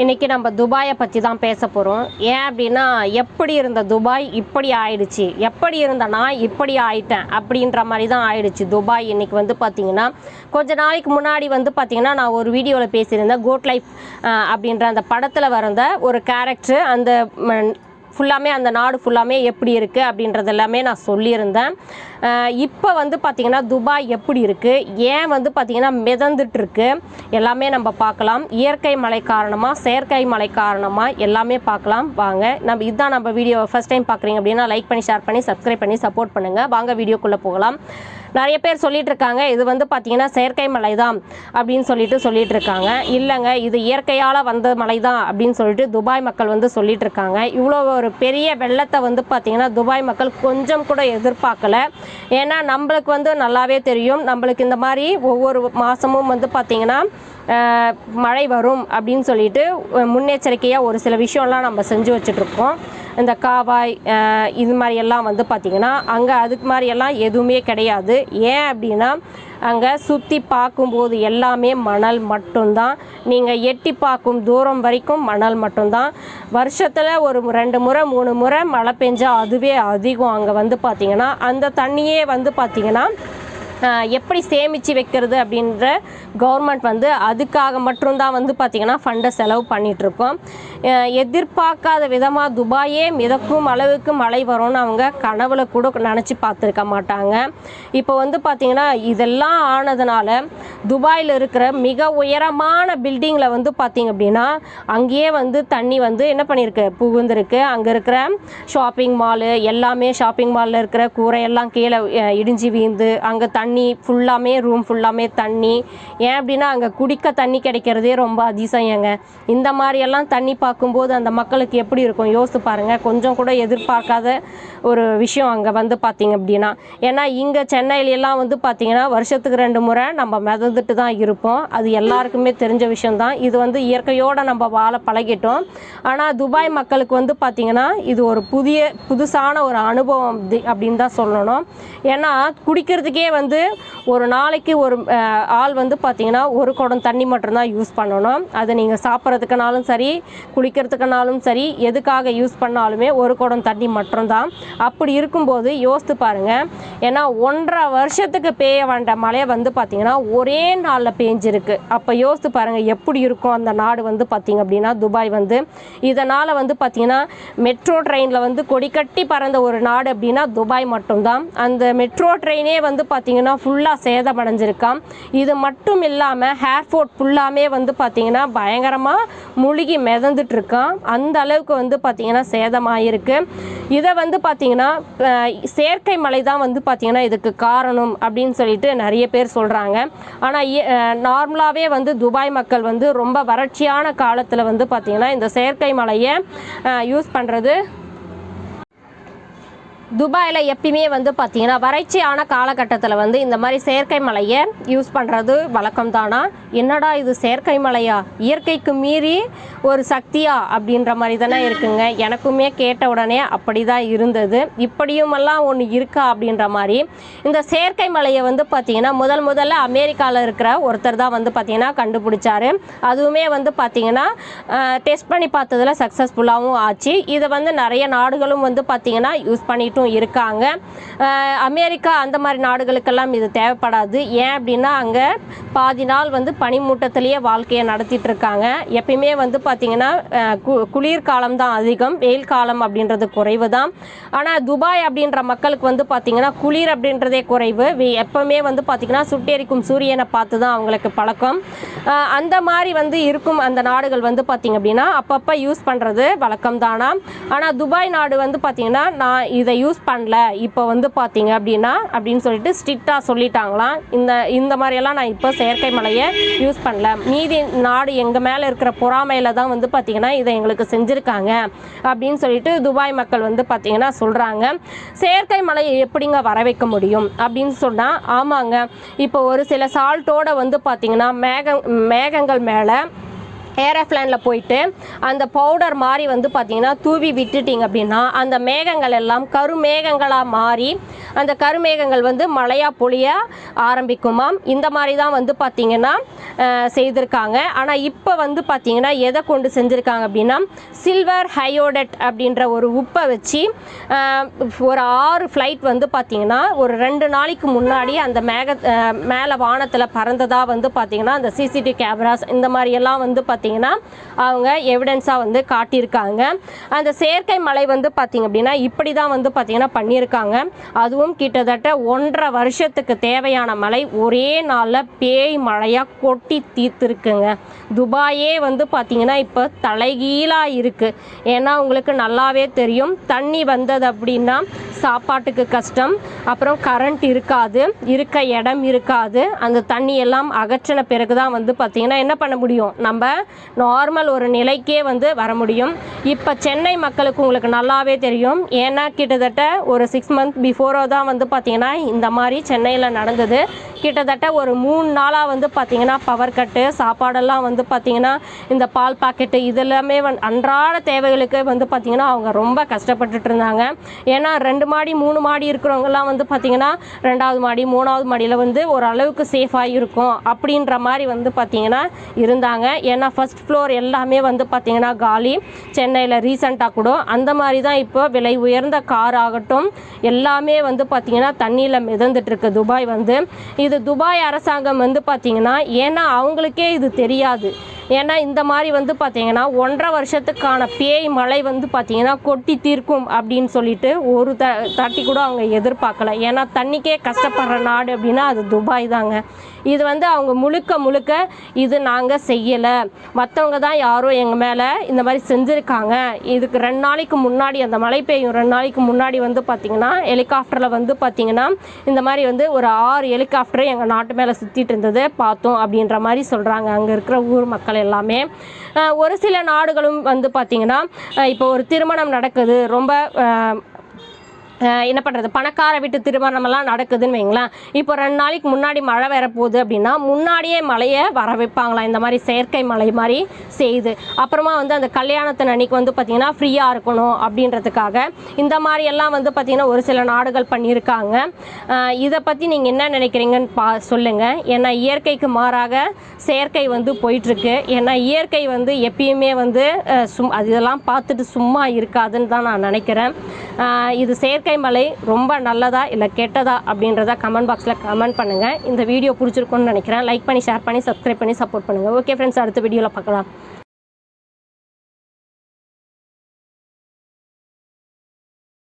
இன்றைக்கி நம்ம துபாயை பற்றி தான் பேச போகிறோம் ஏன் அப்படின்னா எப்படி இருந்த துபாய் இப்படி ஆயிடுச்சு. எப்படி இருந்த நான் இப்படி ஆயிட்டேன் அப்படின்ற மாதிரி தான் ஆயிடுச்சு துபாய் இன்றைக்கி வந்து பார்த்திங்கன்னா கொஞ்ச நாளைக்கு முன்னாடி வந்து பார்த்திங்கன்னா நான் ஒரு வீடியோவில் பேசியிருந்தேன் கோட் லைஃப் அப்படின்ற அந்த படத்தில் வரந்த ஒரு கேரக்டர் அந்த ஃபுல்லாமே அந்த நாடு ஃபுல்லாமே எப்படி இருக்குது அப்படின்றது எல்லாமே நான் சொல்லியிருந்தேன். இப்போ வந்து பார்த்திங்கன்னா துபாய் எப்படி இருக்குது ஏன் வந்து பார்த்திங்கன்னா மிதந்துட்டுருக்கு? எல்லாமே நம்ம பார்க்கலாம். இயற்கை மழை காரணமாக செயற்கை மழை காரணமாக எல்லாமே பார்க்கலாம். வாங்க நம்ம இதுதான் நம்ம வீடியோ ஃபஸ்ட் டைம் பார்க்குறீங்க அப்படின்னா லைக் பண்ணி ஷேர் பண்ணி சப்ஸ்கிரைப் பண்ணி சப்போர்ட் பண்ணுங்கள் வாங்க வீடியோக்குள்ளே போகலாம். நிறைய பேர் சொல்லிட்டு இருக்காங்க இது வந்து பார்த்தீங்கன்னா செயற்கை மலை தான் அப்படின்னு சொல்லிட்டு சொல்லிட்டு இருக்காங்க இல்லைங்க இது இயற்கையால் வந்த மலை தான் அப்படின்னு சொல்லிட்டு துபாய் மக்கள் வந்து சொல்லிட்டு இருக்காங்க இவ்வளோ ஒரு பெரிய வெள்ளத்தை வந்து பார்த்தீங்கன்னா துபாய் மக்கள் கொஞ்சம் கூட எதிர்பார்க்கல. ஏன்னா நம்மளுக்கு வந்து நல்லாவே தெரியும். நம்மளுக்கு இந்த மாதிரி ஒவ்வொரு மாதமும் வந்து பார்த்தீங்கன்னா மழை வரும் அப்படின்னு சொல்லிட்டு முன்னெச்சரிக்கையாக ஒரு சில விஷயம்லாம் நம்ம செஞ்சு வச்சுட்ருக்கோம் இந்த காவாய் இது மாதிரி எல்லாம் வந்து பார்த்திங்கன்னா அங்கே அதுக்கு மாதிரியெல்லாம் எதுவுமே கிடையாது. ஏன் அப்படின்னா அங்கே சுற்றி பார்க்கும்போது எல்லாமே மணல் மட்டும்தான். நீங்கள் எட்டி பார்க்கும் தூரம் வரைக்கும் மணல் மட்டும்தான். வருஷத்தில் ஒரு ரெண்டு முறை மூணு முறை மழை பெஞ்சால் அதுவே அதிகம் அங்கே வந்து பார்த்திங்கன்னா அந்த தண்ணியே வந்து பார்த்திங்கன்னா எப்படி சேமித்து வைக்கிறது அப்படின்ற கவர்மெண்ட் வந்து அதுக்காக மட்டும்தான் வந்து பார்த்திங்கன்னா ஃபண்டை செலவு பண்ணிகிட்ருக்கோம் எதிர்பார்க்காத விதமாக துபாயே மிதக்கும் அளவுக்கு மழை வரும்னு அவங்க கனவுல கூட நினச்சி பார்த்துருக்க மாட்டாங்க. இப்போ வந்து பார்த்திங்கன்னா இதெல்லாம் ஆனதுனால துபாயில் இருக்கிற மிக உயரமான பில்டிங்கில் வந்து பார்த்திங்க அப்படின்னா அங்கேயே வந்து தண்ணி வந்து என்ன பண்ணியிருக்கு? புகுந்திருக்கு. அங்கே இருக்கிற ஷாப்பிங் மாலு எல்லாமே ஷாப்பிங் மாலில் இருக்கிற கூரையெல்லாம் கீழே இடிஞ்சு வீழ்ந்து அங்கே தண்ணி தண்ணி ஃபுல்லாமே ரூம் ஃபுல்லாமே தண்ணி. ஏன் அப்படின்னா அங்கே குடிக்க தண்ணி கிடைக்கிறதே ரொம்ப அதிசயங்க இந்த மாதிரியெல்லாம் தண்ணி பார்க்கும்போது அந்த மக்களுக்கு எப்படி இருக்கும்? யோசித்து பாருங்கள் கொஞ்சம் கூட எதிர்பார்க்காத ஒரு விஷயம் அங்கே வந்து பார்த்திங்க அப்படின்னா. ஏன்னா இங்கே சென்னையிலலாம் வந்து பார்த்திங்கன்னா வருஷத்துக்கு ரெண்டு முறை நம்ம மிதந்துட்டு தான் இருப்போம். அது எல்லாருக்குமே தெரிஞ்ச விஷயம்தான். இது வந்து இயற்கையோடு நம்ம வாழ பழகிட்டோம். ஆனால் துபாய் மக்களுக்கு வந்து பார்த்திங்கன்னா இது ஒரு புதிய புதுசான ஒரு அனுபவம் அப்படின்னு தான் சொல்லணும். ஏன்னா குடிக்கிறதுக்கே வந்து ஒரு நாளைக்கு ஒரு ஆள் வந்து பார்த்திங்கன்னா ஒரு குடம் தண்ணி மட்டும்தான் யூஸ் பண்ணணும். அது நீங்கள் சாப்பிட்றதுக்குனாலும் சரி குளிக்கிறதுக்குனாலும் சரி எதுக்காக யூஸ் பண்ணாலுமே ஒரு குடம் தண்ணி மட்டும்தான். அப்படி இருக்கும்போது யோசித்து பாருங்கள் ஏன்னா ஒன்றரை வருஷத்துக்கு பெய்ய வேண்ட மழை வந்து பார்த்திங்கன்னா ஒரே நாளில் பேஞ்சிருக்கு. அப்போ யோசித்து பாருங்கள் எப்படி இருக்கும் அந்த நாடு வந்து பார்த்திங்க அப்படின்னா துபாய் வந்து. இதனால் வந்து பார்த்திங்கன்னா மெட்ரோ ட்ரெயினில் வந்து கொடிக்கட்டி பறந்த ஒரு நாடு அப்படின்னா துபாய் மட்டும்தான். அந்த மெட்ரோ ட்ரெயினே வந்து பார்த்திங்கன்னா ஃபுல்லாக சேதமடைஞ்சிருக்கான் இது மட்டும் இல்லாமல் ஹேர்ஃபோர்ட் ஃபுல்லாமே வந்து பார்த்திங்கன்னா பயங்கரமாக முழுகி மிதந்துட்டுருக்கான் அந்த அளவுக்கு வந்து பார்த்திங்கன்னா சேதமாயிருக்கு. இதை வந்து பார்த்திங்கன்னா செயற்கை மழை தான் வந்து பார்த்திங்கன்னா இதுக்கு காரணம் அப்படின்னு சொல்லிட்டு நிறைய பேர் சொல்கிறாங்க ஆனால் நார்மலாகவே வந்து துபாய் மக்கள் வந்து ரொம்ப வறட்சியான காலத்தில் வந்து பார்த்திங்கன்னா இந்த செயற்கை மலையை யூஸ் பண்ணுறது துபாயில் எப்பயுமே வந்து பார்த்திங்கன்னா வறட்சியான காலகட்டத்தில் வந்து இந்த மாதிரி செயற்கை மலையை யூஸ் பண்ணுறது வழக்கம் தானா என்னடா இது செயற்கை மலையா? இயற்கைக்கு மீறி ஒரு சக்தியா? அப்படின்ற மாதிரி தானே இருக்குங்க. எனக்குமே கேட்ட உடனே அப்படி தான் இருந்தது. இப்படியுமெல்லாம் ஒன்று இருக்கா அப்படின்ற மாதிரி. இந்த செயற்கை மலையை வந்து பார்த்திங்கன்னா முதல் முதல்ல அமெரிக்காவில் இருக்கிற ஒருத்தர் தான் வந்து பார்த்திங்கன்னா கண்டுபிடிச்சாரு. அதுவுமே வந்து பார்த்தீங்கன்னா டெஸ்ட் பண்ணி பார்த்ததில் சக்ஸஸ்ஃபுல்லாகவும் ஆச்சு. இதை வந்து நிறைய நாடுகளும் வந்து பார்த்திங்கன்னா யூஸ் பண்ணிட்டு பண்ணிட்டும் இருக்காங்க. அமெரிக்கா அந்த மாதிரி நாடுகளுக்கெல்லாம் இது தேவைப்படாது. ஏன் அப்படின்னா அங்கே பாதி நாள் வந்து பனிமூட்டத்திலேயே வாழ்க்கையை நடத்திட்டு இருக்காங்க எப்பயுமே வந்து பார்த்தீங்கன்னா கு- குளிர்காலம் தான் அதிகம் வெயில் காலம் அப்படின்றது குறைவு தான். ஆனால் துபாய் அப்படின்ற மக்களுக்கு வந்து பார்த்தீங்கன்னா குளிர் அப்படின்றதே குறைவு. வி- எப்பவுமே வந்து பார்த்தீங்கன்னா சுட்டெரிக்கும் சூரியனை பார்த்து தான் அவங்களுக்கு பழக்கம். அந்த மாதிரி வந்து இருக்கும் அந்த நாடுகள் வந்து பார்த்தீங்க அப்படின்னா அப்பப்போ யூஸ் பண்ணுறது வழக்கம் தானா? ஆனால் துபாய் நாடு வந்து பார்த்தீங்கன்னா நான் இதை யூஸ் பண்ணல. இப்போ வந்து பார்த்தீங்க அப்படின்னா அப்படின்னு சொல்லிட்டு ஸ்ட்ரிக்டாக சொல்லிட்டாங்களாம். இந்த இந்த மாதிரியெல்லாம் நான் இப்போ செயற்கை மலையை யூஸ் பண்ணல. மீதி நாடு எங்கள் மேலே இருக்கிற பொறாமையில் தான் வந்து பார்த்திங்கன்னா இதை எங்களுக்கு செஞ்சுருக்காங்க. அப்படின்னு சொல்லிட்டு துபாய் மக்கள் வந்து பார்த்தீங்கன்னா சொல்கிறாங்க செயற்கை மலையை எப்படிங்க வர வைக்க முடியும்? அப்படின்னு சொன்னால் ஆமாங்க. இப்போ ஒரு சில சால்ட்டோட வந்து பார்த்திங்கன்னா மேக மேகங்கள் மேலே ஏரோப்ளேனில் போயிட்டு அந்த பவுடர் மாதிரி வந்து பார்த்திங்கன்னா தூவி விட்டுட்டிங்க அப்படின்னா அந்த மேகங்கள் எல்லாம் கருமேகங்களாக மாறி அந்த கருமேகங்கள் வந்து மழையாக பொழிய ஆரம்பிக்குமாம். இந்த மாதிரி தான் வந்து பார்த்திங்கன்னா செய்திருக்காங்க. ஆனால் இப்போ வந்து பார்த்திங்கன்னா எதை கொண்டு செஞ்சுருக்காங்க அப்படின்னா சில்வர் ஹயோடட் அப்படின்ற ஒரு உப்பை வச்சு ஒரு ஆறு ஃப்ளைட் வந்து பார்த்திங்கன்னா ஒரு ரெண்டு நாளைக்கு முன்னாடி அந்த மேக மேலே வானத்தில் பறந்ததாக வந்து பார்த்திங்கன்னா அந்த சிசிடிவி கேமராஸ் இந்த மாதிரியெல்லாம் வந்து பார்த்திங்கன்னா அவங்க எவிடன்ஸாக வந்து காட்டியிருக்காங்க. அந்த செயற்கை மலை வந்து பார்த்திங்க அப்படின்னா இப்படி தான் வந்து பார்த்திங்கன்னா பண்ணியிருக்காங்க. அதுவும் கிட்டத்தட்ட ஒன்றரை வருஷத்துக்கு தேவையான மழை ஒரே நாளில் பேய் மழையாக கொட்டி தீர்த்துருக்குங்க. துபாயே வந்து பார்த்திங்கன்னா இப்போ தலைகீழாக இருக்குது ஏன்னா உங்களுக்கு நல்லாவே தெரியும். தண்ணி வந்தது அப்படின்னா சாப்பாட்டுக்கு கஷ்டம். அப்புறம் கரண்ட் இருக்காது. இருக்க இடம் இருக்காது. அந்த தண்ணி எல்லாம் அகற்றின பிறகு தான் வந்து பார்த்திங்கன்னா என்ன பண்ண முடியும்? நம்ம நார்மல் ஒரு நிலைக்கே வந்து வர முடியும். இப்போ சென்னை மக்களுக்கு உங்களுக்கு நல்லாவே தெரியும். ஏன்னா கிட்டத்தட்ட ஒரு சிக்ஸ் மந்த் பிஃபோரோ தான் வந்து பார்த்திங்கன்னா இந்த மாதிரி சென்னையில் நடந்தது. கிட்டத்தட்ட ஒரு மூணு நாளாக வந்து பார்த்திங்கன்னா பவர் கட்டு சாப்பாடெல்லாம் வந்து பார்த்திங்கன்னா இந்த பால் பாக்கெட்டு இதெல்லாமே வந்து அன்றாட தேவைகளுக்கு வந்து பார்த்திங்கன்னா அவங்க ரொம்ப கஷ்டப்பட்டுட்டு இருந்தாங்க. ஏன்னா ரெண்டு மாடி மூணு மாடி இருக்கிறவங்கலாம் வந்து பார்த்திங்கன்னா ரெண்டாவது மாடி மூணாவது மாடியில் வந்து ஓரளவுக்கு சேஃபாக இருக்கும் அப்படின்ற மாதிரி வந்து பார்த்திங்கன்னா இருந்தாங்க. ஏன்னா ஃபஸ்ட் ஃப்ளோர் எல்லாமே வந்து பார்த்திங்கன்னா காலி. சென்னையில் ரீசண்டாக கூட அந்த மாதிரி தான் இப்போ விலை உயர்ந்த கார் ஆகட்டும் எல்லாமே வந்து பார்த்திங்கன்னா தண்ணியில் மிதந்துட்டுருக்கு துபாய் வந்து. இது துபாய் அரசாங்கம் வந்து பார்த்திங்கன்னா ஏன்னா அவங்களுக்கே இது தெரியாது. ஏன்னா இந்த மாதிரி வந்து பார்த்திங்கன்னா ஒன்றரை வருஷத்துக்கான பேய் மழை வந்து பார்த்திங்கன்னா கொட்டி தீர்க்கும் அப்படின்னு சொல்லிட்டு ஒரு த தட்டி கூட அவங்க எதிர்பார்க்கல. ஏன்னா தண்ணிக்கே கஷ்டப்படுற நாடு அப்படின்னா அது துபாய் தாங்க. இது வந்து அவங்க முழுக்க முழுக்க இது நாங்கள் செய்யலை. மற்றவங்க தான் யாரோ எங்கள் மேலே இந்த மாதிரி செஞ்சுருக்காங்க. இதுக்கு ரெண்டு நாளைக்கு முன்னாடி அந்த மழை பெய்யும் ரெண்டு நாளைக்கு முன்னாடி வந்து பார்த்திங்கன்னா ஹெலிகாப்டரில் வந்து பார்த்திங்கன்னா இந்த மாதிரி வந்து ஒரு ஆறு ஹெலிகாப்டர் எங்கள் நாட்டு மேலே சுற்றிட்டு இருந்தது. பார்த்தோம் அப்படின்ற மாதிரி சொல்கிறாங்க அங்கே இருக்கிற ஊர் மக்கள் எல்லாமே. ஒரு சில நாடுகளும் வந்து பார்த்திங்கன்னா இப்போ ஒரு திருமணம் நடக்குது. ரொம்ப என்ன பண்ணுறது பணக்கார வீட்டு திருமணமெல்லாம் நடக்குதுன்னு வைங்களேன். இப்போ ரெண்டு நாளைக்கு முன்னாடி மழை வரப்போகுது அப்படின்னா முன்னாடியே மழையை வர வைப்பாங்களாம். இந்த மாதிரி செயற்கை மழை மாதிரி செய்து. அப்புறமா வந்து அந்த கல்யாணத்தின் அன்னைக்கு வந்து பார்த்திங்கன்னா ஃப்ரீயாக இருக்கணும் அப்படின்றதுக்காக இந்த மாதிரி எல்லாம் வந்து பார்த்திங்கன்னா ஒரு சில நாடுகள் பண்ணியிருக்காங்க. இதை பற்றி நீங்கள் என்ன நினைக்கிறீங்கன்னு பா சொல்லுங்கள் ஏன்னா இயற்கைக்கு மாறாக செயற்கை வந்து போயிட்டுருக்கு. ஏன்னா இயற்கை வந்து எப்பயுமே வந்து சும் அது இதெல்லாம் பார்த்துட்டு சும்மா இருக்காதுன்னு தான் நான் நினைக்கிறேன். இது செயற்கை மலை ரொம்ப நல்லதா இல்லை கெட்டதா அப்படின்றத கமெண்ட் பாக்ஸில் கமெண்ட் பண்ணுங்கள் இந்த வீடியோ பிடிச்சிருக்குன்னு நினைக்கிறேன். லைக் பண்ணி ஷேர் பண்ணி சப்ஸ்கிரைப் பண்ணி சப்போர்ட் பண்ணுங்கள் ஓகே ஃப்ரெண்ட்ஸ் அடுத்த வீடியோவில் பார்க்கலாம்.